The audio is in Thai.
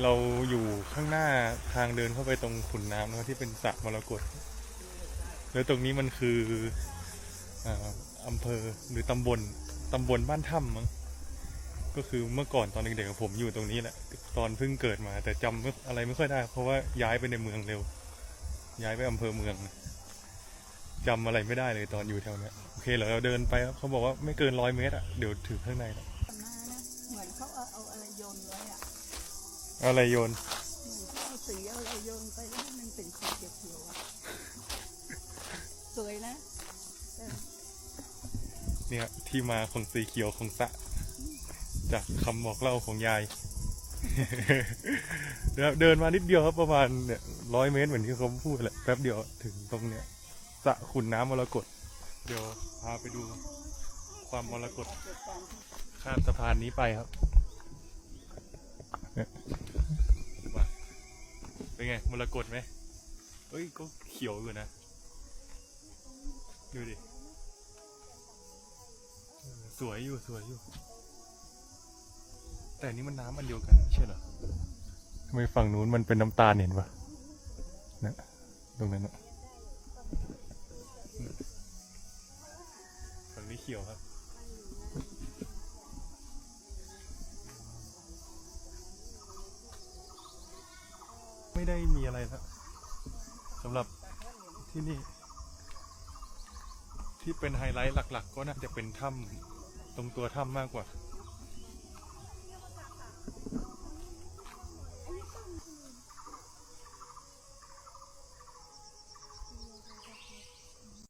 เราอยู่ข้างหน้าทางเดินเข้าไปตรงขุนน้ำนะที่เป็นสระมรกตแล้วตรงนี้มันคืออ่าอำเภอหรือตำบลตำบลบ้านถ้ำมั้งก็คือเมื่อก่อนตอนเด็กๆผมอยู่ตรงนี้แหละตอนเพิ่งเกิดมา แต่จำอะไรไม่ค่อยได้ เพราะว่าย้ายไปในเมืองเร็ว ย้ายไปอำเภอเมืองจำอะไรไม่ได้เลยตอนอยู่แถวนี้โอเคเหรอเราเดินไปครับเขาบอกว่าไม่เกินร้อยเมตรอะเดี๋ยวถึงข้างในแล้วเหมือนเขาเอาอะไรโยนไว้อะ อะไรโยนเหมือนเขาเอาสีเอาอะไรโยนไปแล้วมันเป็นสีเขียวๆอะสวยนะเออเนี่ยที่มาของสีเขียวของสระจากคำบอกเล่าของยายเดินเดินมานิดเดียวครับประมาณเนี่ยร้อยเมตรเหมือนที่เขาพูดแหละแป๊บเดียวถึงตรงเนี้ยสระขุนน้ำมรกตเดี๋ยวพาไปดูความมรกตเกิดการที่ข้ามสะพานนี้ไปครับเนี่ยมา เป็นไงมรกตไหมเอ้ยก็เขียวอยู่นะ ดูดิ สวยอยู่สวยอยู่ แต่นนี้มันน้ำอันเดียวกันไม่ใช่เหรอทำไมฝั่งนู้นมันเป็นน้ำตาลเห็นปะนะตรงนั้นนะฝั่งนี้เขียวครับ ไม่ได้มีอะไรแล้วสำหรับที่นี่ ที่เป็นไฮไลท์หลัก ๆ ก็น่าจะเป็นถ้ำตรงตัวถ้ำมากกว่า